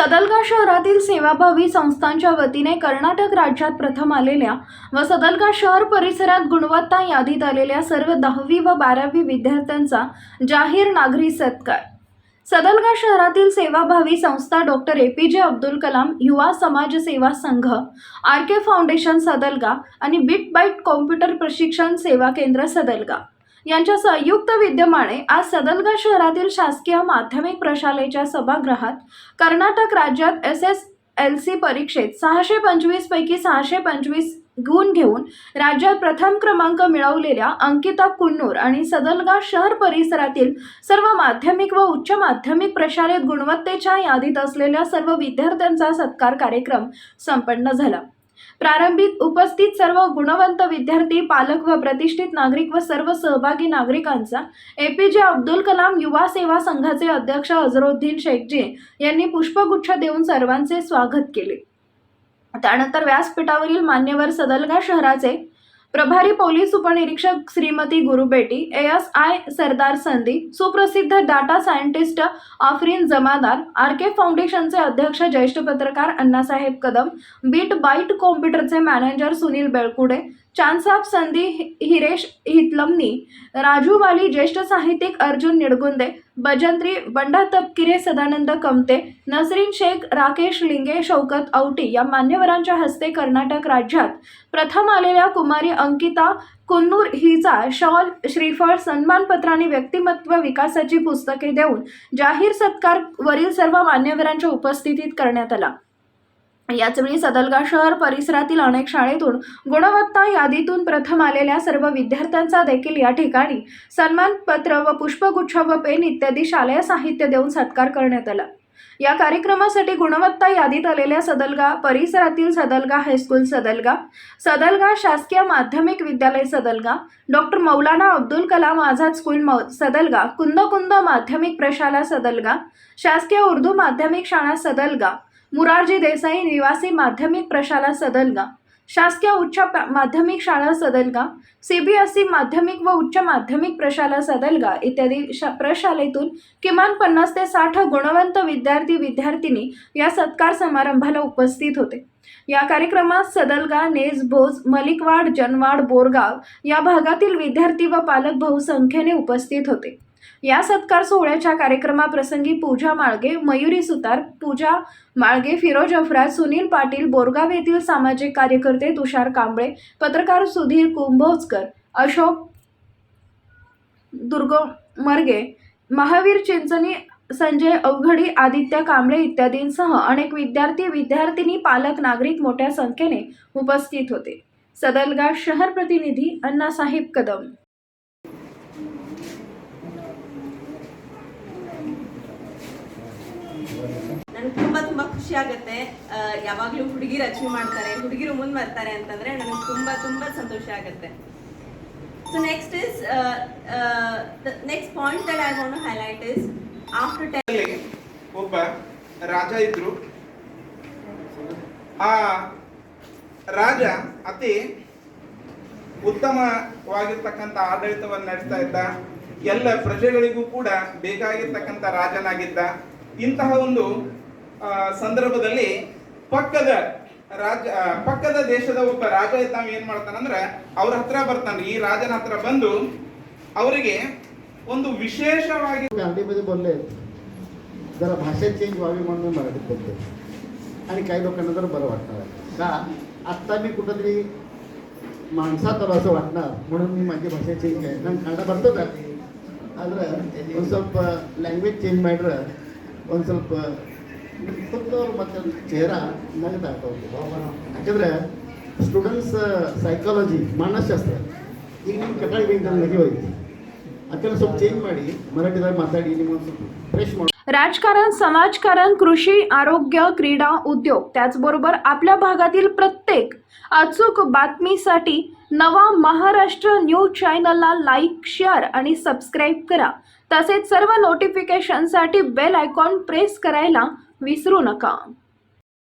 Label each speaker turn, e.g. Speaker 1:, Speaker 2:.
Speaker 1: सदलगा शहरातील सेवाभावी संस्थांच्या वतीने कर्नाटक राज्यात प्रथम आलेल्या व सदलगा शहर परिसरात गुणवत्ता यादीत आलेल्या सर्व दहावी व बारावी विद्यार्थ्यांचा जाहीर नागरी सत्कार. सदलगा शहरातील सेवाभावी संस्था डॉक्टर ए पी जे अब्दुल कलाम युवा समाज सेवा संघ आर के फाउंडेशन सदलगा आणि बिट बाईट कॉम्प्युटर प्रशिक्षण सेवा केंद्र सदलगा. यांच्या संयुक्त विद्यमाने आज सदलगा शहरातील शासकीय माध्यमिक प्रशालेच्या सभागृहात कर्नाटक राज्यात एस एस एल सी परीक्षेत सहाशे पंचवीस पैकी सहाशे पंचवीस गुण घेऊन राज्यात प्रथम क्रमांक मिळवलेल्या अंकिता कुन्नूर आणि सदलगा शहर परिसरातील सर्व माध्यमिक व उच्च माध्यमिक प्रशालेत गुणवत्तेच्या यादीत असलेल्या सर्व विद्यार्थ्यांचा सत्कार कार्यक्रम संपन्न झाला. प्रारंभिक उपस्थित सर्व गुणवंत विद्यार्थी पालक व प्रतिष्ठित नागरिक व सर्व सहभागी नागरिकांचा एपीजे अब्दुल कलाम युवा सेवा संघाचे अध्यक्ष अझरुद्दीन शेखजी यांनी पुष्पगुच्छ देऊन सर्वांचे स्वागत केले. त्यानंतर व्यासपीठावरील मान्यवर सदलगा शहराचे प्रभारी पोलीस उपनिरीक्षक श्रीमती गुरुबेटी एस आय सरदार संधी सुप्रसिद्ध data scientist Afreen Jamadar R K फाउंडेशनचे अध्यक्ष ज्येष्ठ पत्रकार अण्णासाहेब कदम बीट बाईट कॉम्प्युटरचे मॅनेजर सुनील बेळकुडे चांदसाब संधी हि- हिरेश हितलमनी राजू वाली ज्येष्ठ साहित्यिक अर्जुन निडगुंदे बजंत्री बंडा तपकिरे सदानंद कमते नसरीन शेख राकेश लिंगे शौकत औटी या मान्यवरांच्या हस्ते कर्नाटक राज्यात प्रथम आलेल्या कुमारी अंकिता कुन्नूर हिचा शॉल श्रीफळ सन्मानपत्र आणि व्यक्तिमत्व विकासाची पुस्तके देऊन जाहीर सत्कार वरील सर्व मान्यवरांच्या उपस्थितीत करण्यात आला. याचवेळी सदलगा शहर परिसरातील अनेक शाळेतून गुणवत्ता यादीतून प्रथम आलेल्या सर्व विद्यार्थ्यांचा देखील या ठिकाणी सन्मानपत्र व पुष्पगुच्छ व पेन इत्यादी शालेय साहित्य देऊन सत्कार करण्यात आला. या कार्यक्रमासाठी गुणवत्ता यादीत आलेल्या सदलगा परिसरातील सदलगा हायस्कूल सदलगा सदलगा शासकीय माध्यमिक विद्यालय सदलगा डॉक्टर मौलाना अब्दुल कलाम आझाद स्कूल मौ सदलगा कुंदकुंद माध्यमिक प्रशाला सदलगा शासकीय उर्दू माध्यमिक शाळा सदलगा मुरारजी देसाई निवासी माध्यमिक प्रशाला सदलगा. शासकीय उच्च माध्यमिक शाळा सदलगा. सीबीएसई माध्यमिक व उच्च माध्यमिक प्रशाला सदलगा. इत्यादी शा प्रशालेतून किमान पन्नास ते साठ गुणवंत विद्यार्थी विद्यार्थिनी या सत्कार समारंभाला उपस्थित होते. या कार्यक्रमात सदलगा नेज भोज मलिकवाड जनवाड बोरगाव या भागातील विद्यार्थी व पालक बहुसंख्येने उपस्थित होते. या सत्कार सोहळ्याच्या कार्यक्रमाप्रसंगी पूजा माळगे मयुरी सुतार पूजा माळगे फिरोज अफराज सुनील पाटील बोरगाव येथील सामाजिक कार्यकर्ते तुषार कांबळे पत्रकार सुधीर कुंभोजकर अशोक दुर्ग मर्गे महावीर चिंचणी संजय अवघडी आदित्य कांबळे इत्यादींसह अनेक विद्यार्थी विद्यार्थिनी पालक नागरिक मोठ्या संख्येने उपस्थित होते. सदलगा शहर प्रतिनिधी अण्णासाहेब कदम.
Speaker 2: ಖುಷಿ ಆಗುತ್ತೆ. ಯಾವಾಗಲೂ ಹುಡುಗಿರು ಅಚೀವ್ ಮಾಡ್ತಾರೆ, ಹುಡುಗಿರು ಮುಂದೆ ಬರ್ತಾರೆ ಅಂತಂದ್ರೆ ನನಗೆ ತುಂಬಾ ತುಂಬಾ ಸಂತೋಷ ಆಗುತ್ತೆ. So next is next point that I want highlight is after
Speaker 3: time ಒಬ್ಬ ರಾಜ ಇದ್ರು. ಆ ರಾಜ ಅತಿ ಉತ್ತಮವಾಗಿರ್ತಕ್ಕಂಥ ಆಡಳಿತವನ್ನು ನಡೆಸ್ತಾ ಇದ್ದ. ಎಲ್ಲ ಪ್ರಜೆಗಳಿಗೂ ಕೂಡ ಬೇಕಾಗಿರ್ತಕ್ಕಂಥ ರಾಜನಾಗಿದ್ದ. ಇಂತಹ ಒಂದು ಸಂದರ್ಭದಲ್ಲಿ ಪಕ್ಕದ ರಾಜ ಆ, ಪಕ್ಕದ ದೇಶದ ಒಬ್ಬ ರಾಜ ಇದ್ದಾವ ಏನ್ ಮಾಡ್ತಾನಂದ್ರ ಅವ್ರ ಹತ್ರ ಬರ್ತಾನೆ ಈ ರಾಜನ ಹತ್ರ ಬಂದು ಅವರಿಗೆ ಒಂದು ವಿಶೇಷವಾಗಿ
Speaker 4: गांधीमध्ये बोलले जरा भाषा चेंज व्हावी म्हणून मी मराठीत बोलते आणि काही लोकांना जरा बरं वाटणार का आत्ता मी कुठंतरी ಮಾನ್ಸಾತ್ ಅಲ್ಲ असं वाटणार म्हणून मी माझी ಭಾಷೆ ಚೇಂಜ್ ಮಾಡಿ ನಂಗೆ ಕನ್ನಡ ಬರ್ತದೆ ಆದ್ರೆ ಒಂದು ಸ್ವಲ್ಪ ಲ್ಯಾಂಗ್ವೇಜ್ ಚೇಂಜ್ ಮಾಡ್ರೆ ಒಂದು ಸ್ವಲ್ಪ ಕುತ್ತವ್ರು ಮತ್ತೆ ಚೇಹರ ನಗ್ತಾ ಇರ್ತಾವೆ ಯಾಕಂದ್ರೆ ಸ್ಟೂಡೆಂಟ್ಸ್ ಸೈಕಾಲಜಿ ಮಾನಸಶಾಸ್ತ್ರ ಈಗ ನಿಮ್ಮ ಕಟಾಳಿ ಬೇಗ ನಗಿ ಹೋಗಿ ಅದಕ್ಕೆಲ್ಲ ಸ್ವಲ್ಪ ಚೇಂಜ್ ಮಾಡಿ ಮರಾಠಿದಾಗ ಮಾತಾಡಿ ನಿಮ್ಮೊಂದು ಸ್ವಲ್ಪ ಫ್ರೆಶ್ ಮಾಡಿ
Speaker 1: राजकारण समाजकारण कृषी आरोग्य क्रीडा उद्योग त्याचबरोबर आपल्या भागातील प्रत्येक अचूक बातमीसाठी नवा महाराष्ट्र न्यूज चॅनलला लाईक शेअर आणि सबस्क्राईब करा तसेच सर्व नोटिफिकेशनसाठी बेल आयकॉन प्रेस करायला विसरू नका.